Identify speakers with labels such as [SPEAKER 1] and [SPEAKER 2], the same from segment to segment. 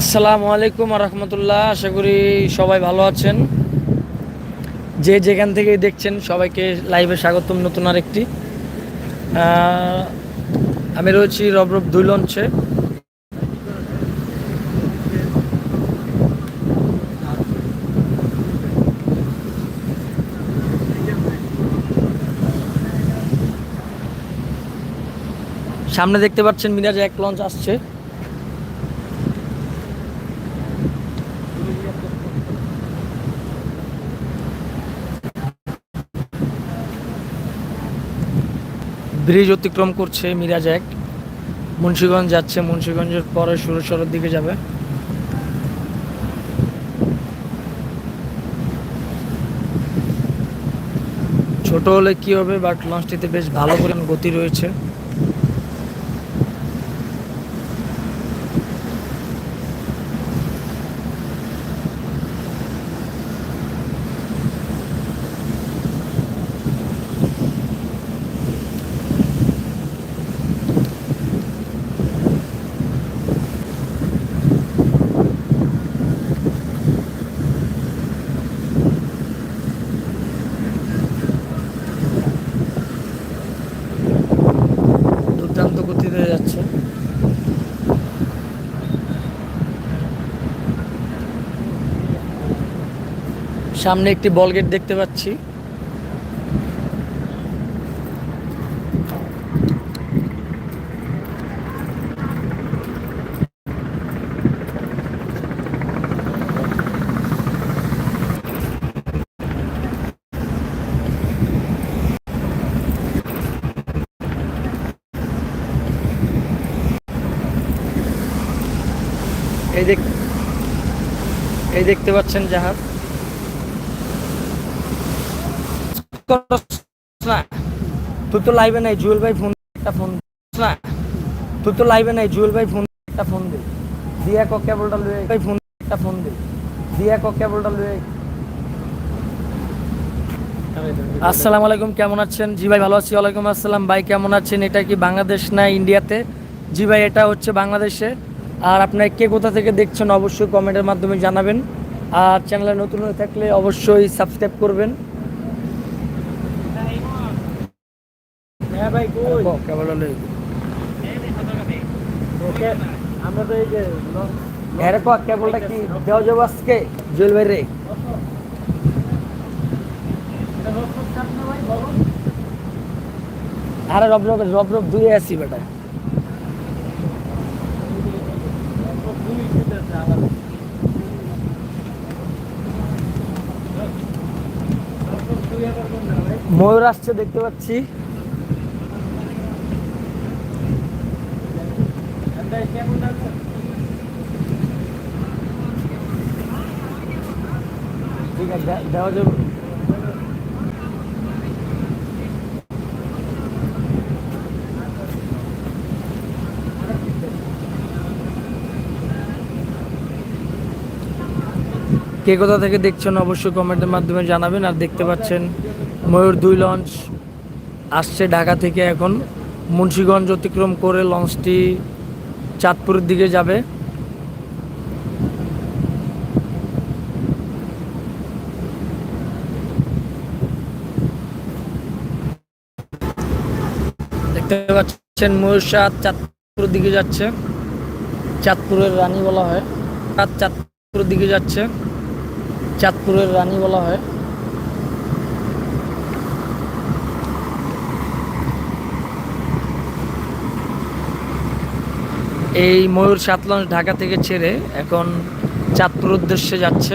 [SPEAKER 1] আসসালামু আলাইকুম রহমতুল্লাহ। আশা করি সবাই ভালো আছেন। যে যেখান থেকে দেখছেন সবাইকে লাইভে স্বাগতম নতুন আরেকটি। আহ, আমি রয়েছি রবরব দুই লঞ্চে। সামনে দেখতে পাচ্ছেন মিরাজ এক লঞ্চ আসছে। ব্রিজ অতিক্রম করছে মিরাজ এক। মুন্সীগঞ্জ যাচ্ছে, মুন্সীগঞ্জের পরে সুরেশ্বরের দিকে যাবে। ছোট হলে কি হবে বাট লঞ্চটিতে বেশ ভালো পরিমাণ গতি রয়েছে দুর্দান্ত গতিতে যাচ্ছে সামনে একটি বল গেট দেখতে পাচ্ছি। এই দেখ এই দেখতে পাচ্ছেন জাহাজ। তুই তো লাইভে নাই, জুয়েল ভাই ফোন একটা ফোন না তুই তো লাইভে নাই, জুয়েল ভাই ফোন একটা ফোন দে। দিয়া ক কেবলটা লয়ে ভাই ফোন একটা ফোন দে। দিয়া ক কেবলটা লয়ে আসসালামু আলাইকুম, কেমন আছেন? জি ভাই, ভালো আছি। ওয়ালাইকুম আসসালাম। ভাই, কেমন আছেন? এটা কি বাংলাদেশ না ইন্ডিয়াতে? জি ভাই, এটা হচ্ছে বাংলাদেশে। আর আপনার কে কোথা থেকে দেখছেন, অবশ্যই কমেন্টের মাধ্যমে জানাবেন। আর চ্যানেলে নতুন হয়ে থাকলে অবশ্যই সাবস্ক্রাইব করবেন
[SPEAKER 2] হ্যাঁ ভাই কই
[SPEAKER 1] ক, কেবলটা লয়ে
[SPEAKER 2] ওকে আমরা তো এই যে
[SPEAKER 1] এরে ক কেবলটা কি দেওয়া যাব আজকে? জুয়েল ভাই রে। আরে রব রব রব রব দুই আসি বেটা। ময়ূর আসছে দেখতে পাচ্ছি। ঠিক আছে দেওয়া যাবে কে কোথা থেকে দেখছেন অবশ্যই কমেন্টের মাধ্যমে জানাবেন আর দেখতে পাচ্ছেন ময়ূর দুই লঞ্চ আসছে ঢাকা থেকে এখন। মুন্সীগঞ্জ অতিক্রম করে লঞ্চটি চাঁদপুরের দিকে যাবে। দেখতে পাচ্ছেন ময়ূর সাত চাঁদপুরের দিকে যাচ্ছে। চাঁদপুরের রানী বলা হয়। রাত চাঁদপুরের দিকে যাচ্ছে। চাঁদপুরের রানী বলা হয়। এই ময়ূর সাত লঞ্চ ঢাকা থেকে ছেড়ে এখন চাঁদপুর উদ্দেশ্যে যাচ্ছে।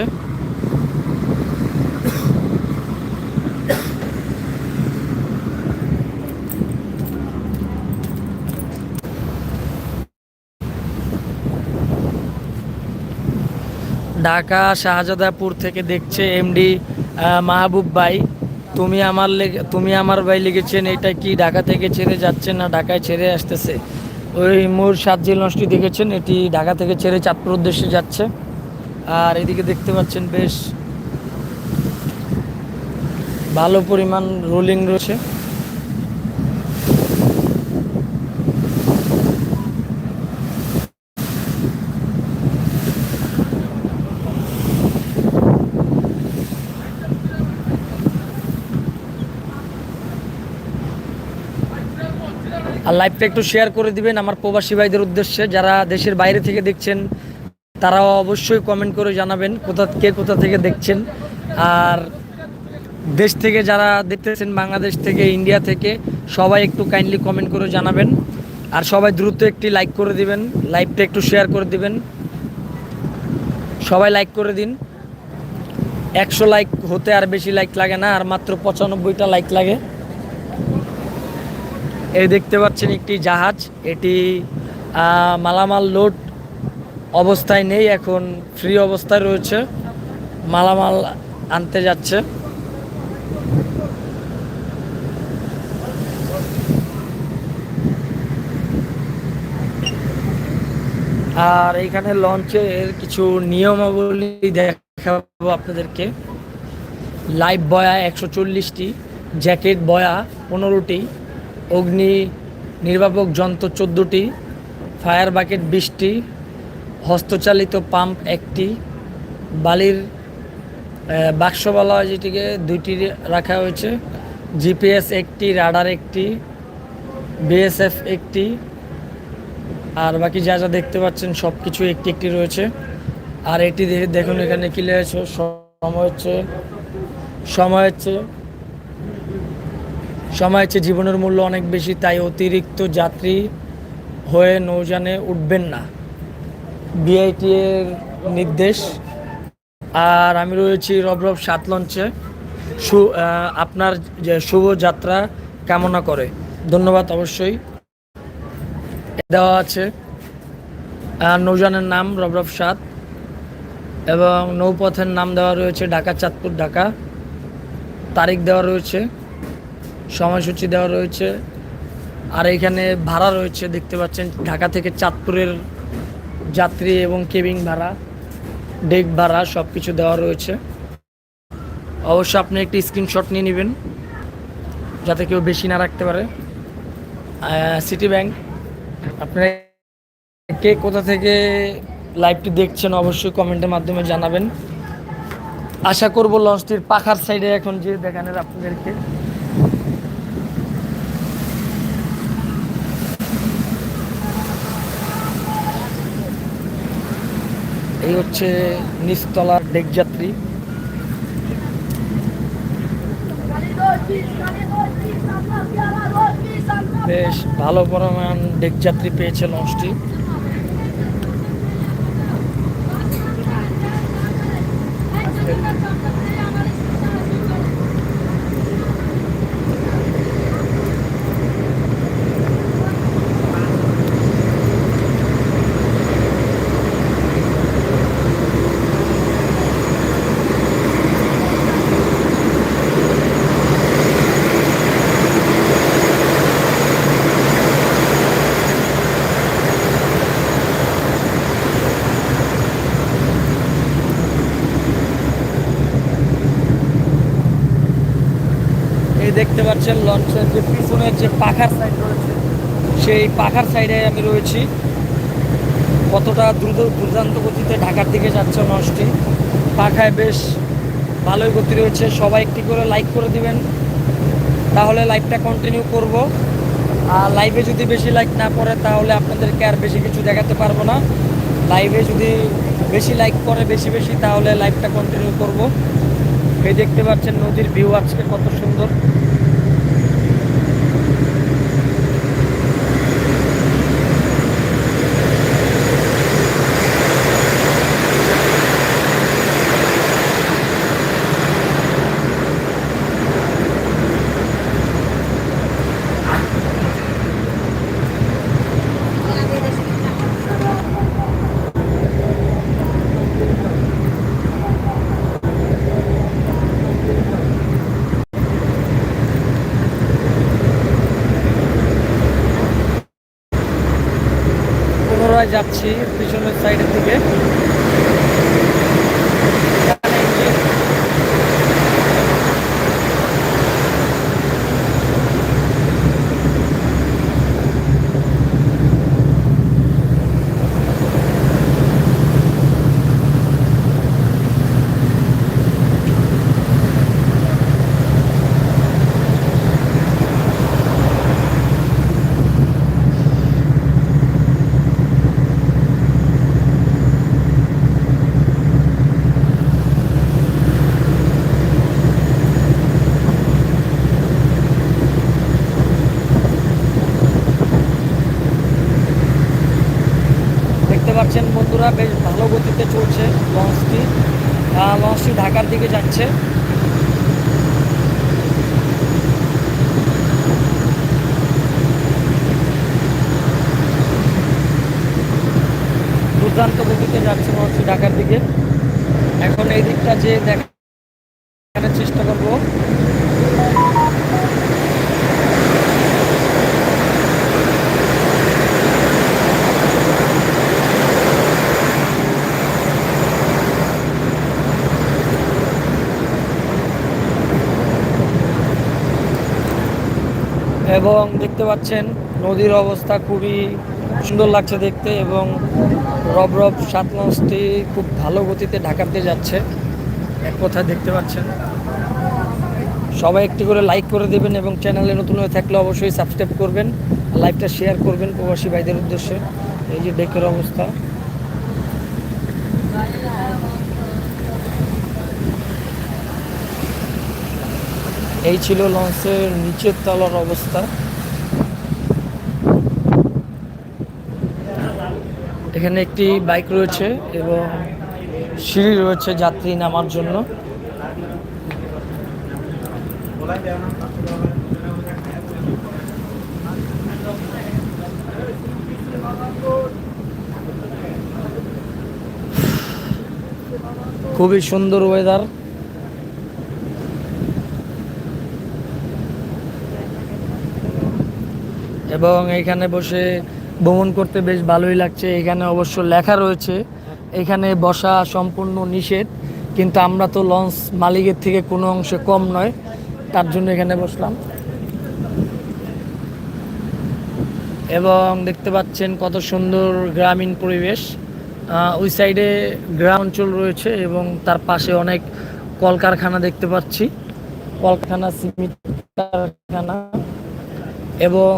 [SPEAKER 1] ঢাকা শাহজাদাপুর থেকে দেখছে এমডি মাহবুব ভাই। তুমি আমার তুমি আমার ভাই লিখেছেন, এটা কি ঢাকা থেকে ছেড়ে যাচ্ছে না ঢাকায় ছেড়ে আসতেছে? ওই মোর সাত যে লঞ্চটি দেখেছেন, এটি ঢাকা থেকে ছেড়ে চাঁদপুর উদ্দেশ্যে যাচ্ছে। আর এদিকে দেখতে পাচ্ছেন বেশ ভালো পরিমাণ রোলিং রয়েছে। আর লাইভটা একটু শেয়ার করে দিবেন আমার প্রবাসী ভাইদের উদ্দেশ্যে। যারা দেশের বাইরে থেকে দেখছেন, তারাও অবশ্যই কমেন্ট করে জানাবেন কোথা কে কোথা থেকে দেখছেন। আর দেশ থেকে যারা দেখতেছেন, বাংলাদেশ থেকে ইন্ডিয়া থেকে, সবাই একটু কাইন্ডলি কমেন্ট করে জানাবেন। আর সবাই দ্রুত একটি লাইক করে দিবেন লাইভটা একটু শেয়ার করে দিবেন। সবাই লাইক করে দিন। একশো লাইক হতে আর বেশি লাইক লাগে না, আর মাত্র পঁচানব্বইটা লাইক লাগে। এই দেখতে পাচ্ছেন একটি জাহাজ। এটি মালামাল লোড অবস্থায় নেই, এখন ফ্রি অবস্থায় রয়েছে। মালামাল আনতে যাচ্ছে। আর এইখানে লঞ্চের কিছু নিয়মাবলী দেখাবো আপনাদেরকে। লাইভ বয়া একশো চল্লিশটি, জ্যাকেট বয়া পনেরোটি অগ্নি নির্বাপক যন্ত্র চোদ্দোটি, ফায়ার বাকেট বিশটি, হস্তচালিত পাম্প একটি, বালির বাক্স বলা হয় যেটিকে দুইটি রাখা হয়েছে, জিপিএস একটি, রাডার একটি, বিএসএফ একটি, আর বাকি যা যা দেখতে পাচ্ছেন সব কিছু একটি একটি রয়েছে। আর এটি দেখে দেখুন এখানে কি লেগেছে সময় হচ্ছে সময় হচ্ছে সময় হচ্ছে জীবনের মূল্য অনেক বেশি, তাই অতিরিক্ত যাত্রী হয়ে নৌযানে উঠবেন না। বিআইটি এর নির্দেশ। আর আমি রয়েছি রব রব সাত লঞ্চে। সু আপনার যে শুভ যাত্রা কামনা করে। ধন্যবাদ অবশ্যই। দেওয়া আছে। নৌজানের নাম রবরব সাত। এবং নৌপথের নাম দেওয়া রয়েছে ঢাকা চাঁদপুর ঢাকা। তারিখ দেওয়া রয়েছে সময়সূচি দেওয়া রয়েছে। আর এখানে ভাড়া রয়েছে, দেখতে পাচ্ছেন, ঢাকা থেকে চাঁদপুরের যাত্রী এবং কেবিং ভাড়া, ডেক ভাড়া সব কিছু দেওয়া রয়েছে। অবশ্য আপনি একটি স্ক্রিনশট নিয়ে নেবেন, যাতে কেউ বেশি না রাখতে পারে। সিটি ব্যাংক আপনারা কে কোথা থেকে লাইভটি দেখছেন অবশ্যই কমেন্টের মাধ্যমে জানাবেন। আশা করব লঞ্চটির পাখার সাইডে এখন যে দেখানের আপনাদেরকে। এই হচ্ছে ডেক যাত্রী বেশ ভালো পরিমাণ ডেক যাত্রী পেয়েছে লঞ্চটি এই পাচ্ছেন লঞ্চের যে পিছনের যে পাখার সাইড রয়েছে, সেই পাখার সাইডে আমি রয়েছি। কতটা দ্রুত দুর্দান্ত গতিতে ঢাকার দিকে যাচ্ছে লঞ্চটি পাখায় বেশ ভালোই গতি রয়েছে। সবাই একটি করে লাইক করে দিবেন। তাহলে লাইভটা কন্টিনিউ করব। আর লাইভে যদি বেশি লাইক না পড়ে, তাহলে আপনাদেরকে আর বেশি কিছু দেখাতে পারব না। লাইভে যদি বেশি লাইক করে, বেশি বেশি, তাহলে লাইভটা কন্টিনিউ করব। এই দেখতে পাচ্ছেন নদীর ভিউ আজকে কত সুন্দর। যাচ্ছি পিছনের সাইডের দিকে। বন্ধুরা বেশ ভালো গতিতে চলছে লঞ্চটি। লঞ্চটি ঢাকার দিকে যাচ্ছে। দুর্দান্ত গতিতে যাচ্ছে লঞ্চটি ঢাকার দিকে। এখন এই দিকটা যে দেখার চেষ্টা করব এবং দেখতে পাচ্ছেন নদীর অবস্থা খুবই সুন্দর লাগছে দেখতে এবং রব রব সাত লঞ্চটি খুব ভালো গতিতে ঢাকাতে যাচ্ছে। এক কথায় দেখতে পাচ্ছেন। সবাই একটি করে লাইক করে দেবেন এবং চ্যানেলে নতুন হয়ে থাকলে অবশ্যই সাবস্ক্রাইব করবেন লাইভটা শেয়ার করবেন প্রবাসী ভাইদের উদ্দেশ্যে। এই যে ডেকের অবস্থা। এই ছিল লঞ্চের নিচের তলার অবস্থা। এখানে একটি বাইক রয়েছে এবং সিঁড়ি রয়েছে যাত্রী নামার জন্য। খুবই সুন্দর ওয়েদার এবং এখানে বসে ভ্রমণ করতে বেশ ভালোই লাগছে। এখানে অবশ্য লেখা রয়েছে, এখানে বসা সম্পূর্ণ নিষেধ, কিন্তু আমরা তো লঞ্চ মালিকের থেকে কোনো অংশে কম নয়, তার জন্য এখানে বসলাম। এবং দেখতে পাচ্ছেন কত সুন্দর গ্রামীণ পরিবেশ। ওই সাইডে গ্রাম অঞ্চল রয়েছে এবং তার পাশে অনেক কলকারখানা দেখতে পাচ্ছি। কলকারখানা সিমেন্ট কারখানা এবং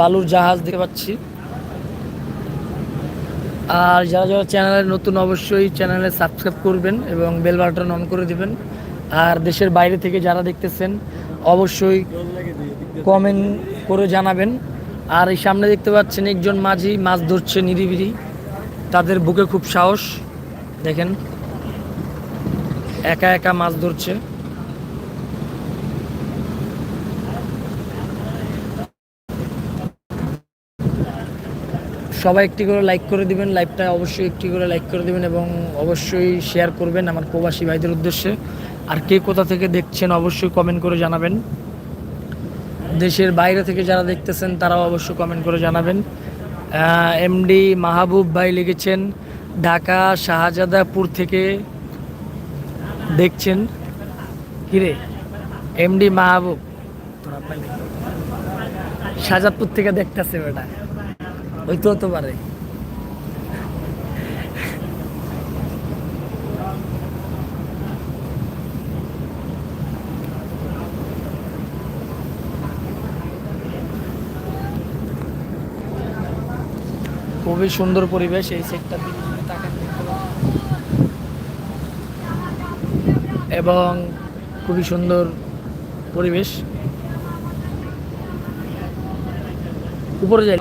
[SPEAKER 1] বালুর জাহাজ দেখতে পাচ্ছি। আর যারা যারা চ্যানেলে নতুন অবশ্যই চ্যানেলে সাবস্ক্রাইব করবেন এবং বেল বাটন অন করে দিবেন। আর দেশের বাইরে থেকে যারা দেখতেছেন, অবশ্যই কমেন্ট করে জানাবেন। আর এই সামনে দেখতে পাচ্ছেন একজন মাঝি, মাছ ধরছে নিরিবিরি তাদের বুকে খুব সাহস। দেখেন, একা একা মাছ ধরছে। সবাই একটি করে লাইক করে দিবেন লাইভটা অবশ্যই একটি করে লাইক করে দিবেন এবং অবশ্যই শেয়ার করবেন আমার প্রবাসী ভাইদের উদ্দেশ্যে। আর কে কোথা থেকে দেখছেন অবশ্যই কমেন্ট করে জানাবেন। দেশের বাইরে থেকে যারা দেখতেছেন, তারাও অবশ্যই কমেন্ট করে জানাবেন। এমডি মাহবুব ভাই লিখেছেন, ঢাকা শাহজাদাপুর থেকে দেখছেন। কিরে? এমডি মাহবুব? শাহজাদপুর থেকে দেখতেছে বেটা। ওই তো হতে পারে। খুবই সুন্দর পরিবেশ এই সেটটার এবং খুবই সুন্দর পরিবেশ। উপরে যাই।